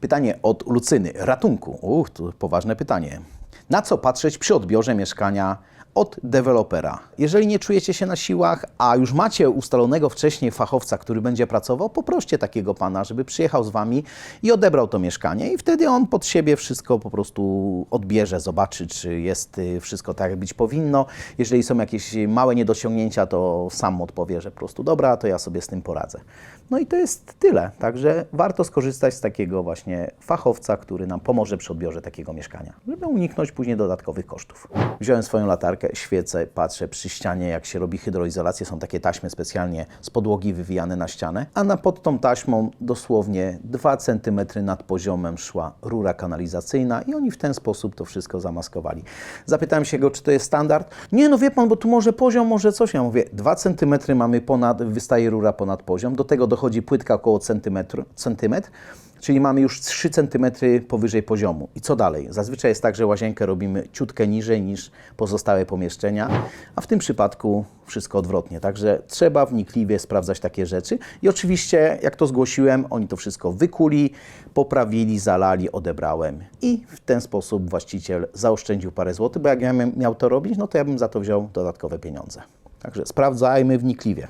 Pytanie od Lucyny. Ratunku. Uch, to poważne pytanie. Na co patrzeć przy odbiorze mieszkania od dewelopera? Jeżeli nie czujecie się na siłach, a już macie ustalonego wcześniej fachowca, który będzie pracował, poproście takiego pana, żeby przyjechał z wami i odebrał to mieszkanie i wtedy on pod siebie wszystko po prostu odbierze, zobaczy, czy jest y, wszystko tak, jak być powinno. Jeżeli są jakieś małe niedociągnięcia, to sam odpowie, że po prostu dobra, to ja sobie z tym poradzę. No i to jest tyle. Także warto skorzystać z takiego właśnie fachowca, który nam pomoże przy odbiorze takiego mieszkania, żeby uniknąć później dodatkowych kosztów. Wziąłem swoją latarkę, świecę, patrzę przy ścianie, jak się robi hydroizolację. Są takie taśmy specjalnie z podłogi wywijane na ścianę, a na pod tą taśmą dosłownie 2 cm nad poziomem szła rura kanalizacyjna i oni w ten sposób to wszystko zamaskowali. Zapytałem się go, czy to jest standard. Nie, no wie pan, bo tu może poziom, może coś. Ja mówię, 2 cm mamy ponad, wystaje rura ponad poziom, do tego dochodzi płytka około centymetr, centymetr czyli mamy już 3 cm powyżej poziomu. I co dalej? Zazwyczaj jest tak, że łazienkę robimy ciutkę niżej niż pozostałe pomieszczenia, a w tym przypadku wszystko odwrotnie. Także trzeba wnikliwie sprawdzać takie rzeczy. I oczywiście, jak to zgłosiłem, oni to wszystko wykuli, poprawili, zalali, odebrałem. I w ten sposób właściciel zaoszczędził parę złotych, bo jak ja miał to robić, no to ja bym za to wziął dodatkowe pieniądze. Także sprawdzajmy wnikliwie.